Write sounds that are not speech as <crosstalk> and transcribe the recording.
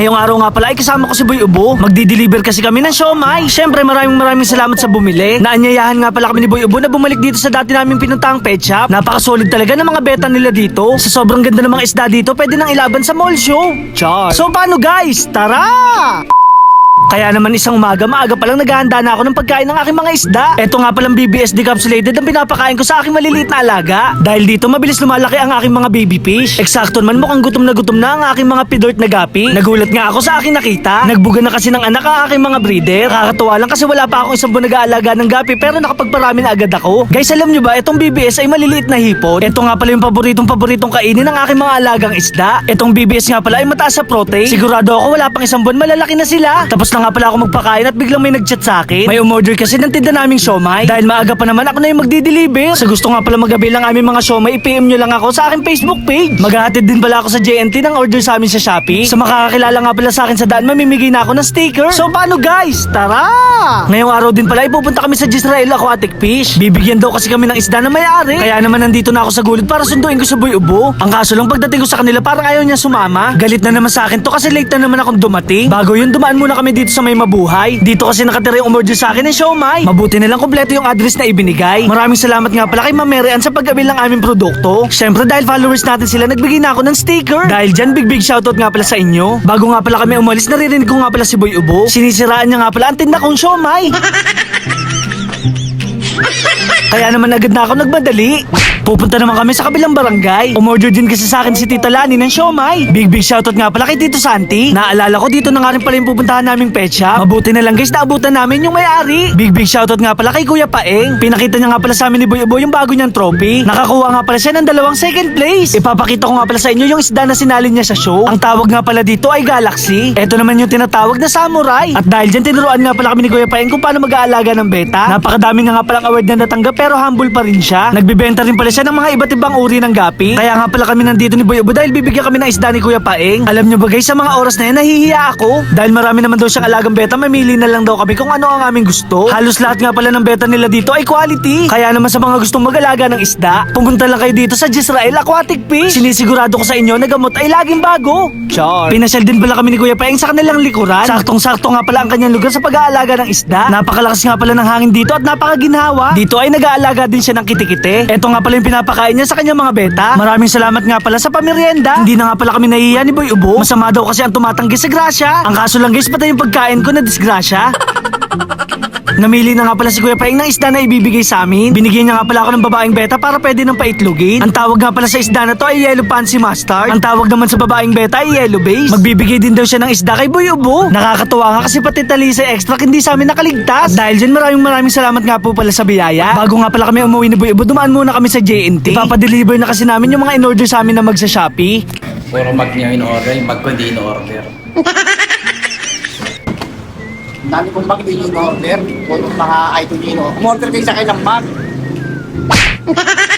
Ngayong araw nga pala ay kasama ko si Boy Ubo. Magdi-deliver kasi kami ng siomay. Siyempre maraming maraming salamat sa bumili. Naanyayahan nga pala kami ni Boy Ubo na bumalik dito sa dati naming pinuntahang pet shop. Napakasolid talaga ng mga beta nila dito. Sa sobrang ganda ng mga isda dito, pwede nang ilaban sa mall show. Char. So paano guys? Tara! Kaya naman isang umaga, maaga pa lang naghahanda na ako ng pagkain ng aking mga isda. Ito nga palang BBS decapsulated ang pinapakain ko sa aking maliliit na alaga. Dahil dito mabilis lumalaki ang aking mga baby fish. Eksakto naman mukhang gutom na gutom na ang aking mga pidort na gapi. Nagulat nga ako sa aking nakita. Nagbuga na kasi ng anak ang aking mga breeder. Nakakatuwa lang kasi wala pa akong isang buwan nag-aalaga ng gapi pero nakapagparami na agad ako. Guys, alam nyo ba, itong BBS ay maliliit na hipon. Ito nga pala yung paboritong paboritong kainin ng aking mga alagang isda. Itong BBS nga pala ay mataas sa protein. Sigurado ako wala pang isang buwan malalaki na sila. Tapos na nga pala ako magpakain at biglang may nagchat sa akin. May umorder kasi ng tinda naming siomay. Dahil maaga pa naman ako na yung magdi-deliver. Sa gusto nga pala magabi lang aming mga siomay, i-PM nyo lang ako sa aking Facebook page. Maghahatid din pala ako sa JNT ng order sa amin sa Shopee. Sa makakakilala nga pala sa akin sa daan, mamimigay na ako ng sticker. So paano guys? Tara! Ngayong araw din pala, ipupunta kami sa Gisrael Aquatic Fish. Bibigyan daw kasi kami ng isda na may-ari. Kaya naman nandito na ako sa gulid para sunduin ko sa Boy Ubo. Ang kaso lang pagdating ko sa kanila, parang ayaw niya sumama. Galit na naman sa akin to kasi late na naman akong dumating. Bago yun, dumaan muna kami dito sa may mabuhay. Dito kasi nakatira yung umorder sa akin ng siomay. Mabuti na lang kompleto yung address na ibinigay. Maraming salamat nga pala kay Ma'am Mary Ann sa paggabil ng aming produkto. Siyempre dahil followers natin sila, nagbigay na ako ng sticker. Dahil dyan, big big shoutout nga pala sa inyo. Bago nga pala kami umalis, naririnig ko nga pala si Boy Ubo. Sinisiraan niya nga pala ang tinda kong siomay. <laughs> Kaya naman agad na ako nagmadali. Pupunta naman kami sa kabilang barangay. Umorder din kasi sa akin si Tita Lani ng siomay. Big big shoutout nga pala kay Tito Santi. Naalala ko dito na nga rin pala yung pupuntahan naming pet shop. Mabuti na lang guys, naabutan namin yung may-ari. Big big shoutout nga pala kay Kuya Paeng. Pinakita niya nga pala sa amin ni Boy Ubo yung bago niyang trophy. Nakakuha nga pala siya ng dalawang second place. Ipapakita ko nga pala sa inyo yung isda na sinalin niya sa show. Ang tawag nga pala dito ay Galaxy. Ito naman yung tinatawag na Samurai. At dahil dyan tinuruan nga pala kami ni Kuya Paeng kung paano mag-aalaga ng beta. Napakadami na nga palang award na natanggap pero humble pa rin siya. Nagbibenta rin pala siya ng mga iba't ibang uri ng gapi. Kaya nga pala kami nandito ni Boy Ubo dahil bibigyan kami ng isda ni Kuya Paeng. Alam niyo ba guys, sa mga oras na yan nahihiya ako. Dahil marami naman daw siyang alagang beta, mamili na lang daw kami kung ano ang aming gusto. Halos lahat nga pala ng beta nila dito ay quality. Kaya naman sa mga gustong mag-alaga ng isda, pumunta lang kayo dito sa Gisrael Aquatic Fish. Sinisigurado ko sa inyo na gamot ay laging bago. Char. Pinasyal din pala kami ni Kuya Paeng sa kanilang likuran. Saktong-sakto nga pala ang kanyang lugar sa pag-aalaga ng isda. Napakalakas nga pala ng hangin dito at napakaginhawa. Dito ay nag-aalaga din siya ng kitikite. Ito nga pala yung pinapakain niya sa kanyang mga beta. Maraming salamat nga pala sa pamerienda. Hindi na nga pala kami nahihiya ni Boy Ubo. Masama daw kasi ang tumatanggi sa grasya. Ang kaso lang guys, patay yung pagkain ko na disgrasya. <laughs> Namili na nga pala si Kuya Paeng ng isda na ibibigay sa amin. Binigyan niya nga pala ako ng babaeng beta para pwede nang paitlogin. Ang tawag nga pala sa isda na to ay yellow pansy mustard. Ang tawag naman sa babaeng beta ay yellow base. Magbibigay din daw siya ng isda kay Boy Ubo. Nakakatuwa nga kasi pati talisa extra hindi sa amin nakaligtas. Dahil dyan maraming maraming salamat nga po pala sa biyaya. Bago nga pala kami umuwi ni Boy Ubo, dumaan muna kami sa JNT. Ipapadeliver na kasi namin yung mga in-order sa amin na magsa Shopee. Puro mag niya in-order, mag ko hindi in-order. Dami kong mag in-order. Puro mga idol nyo. Umorder kayo sa kailang mag. <laughs>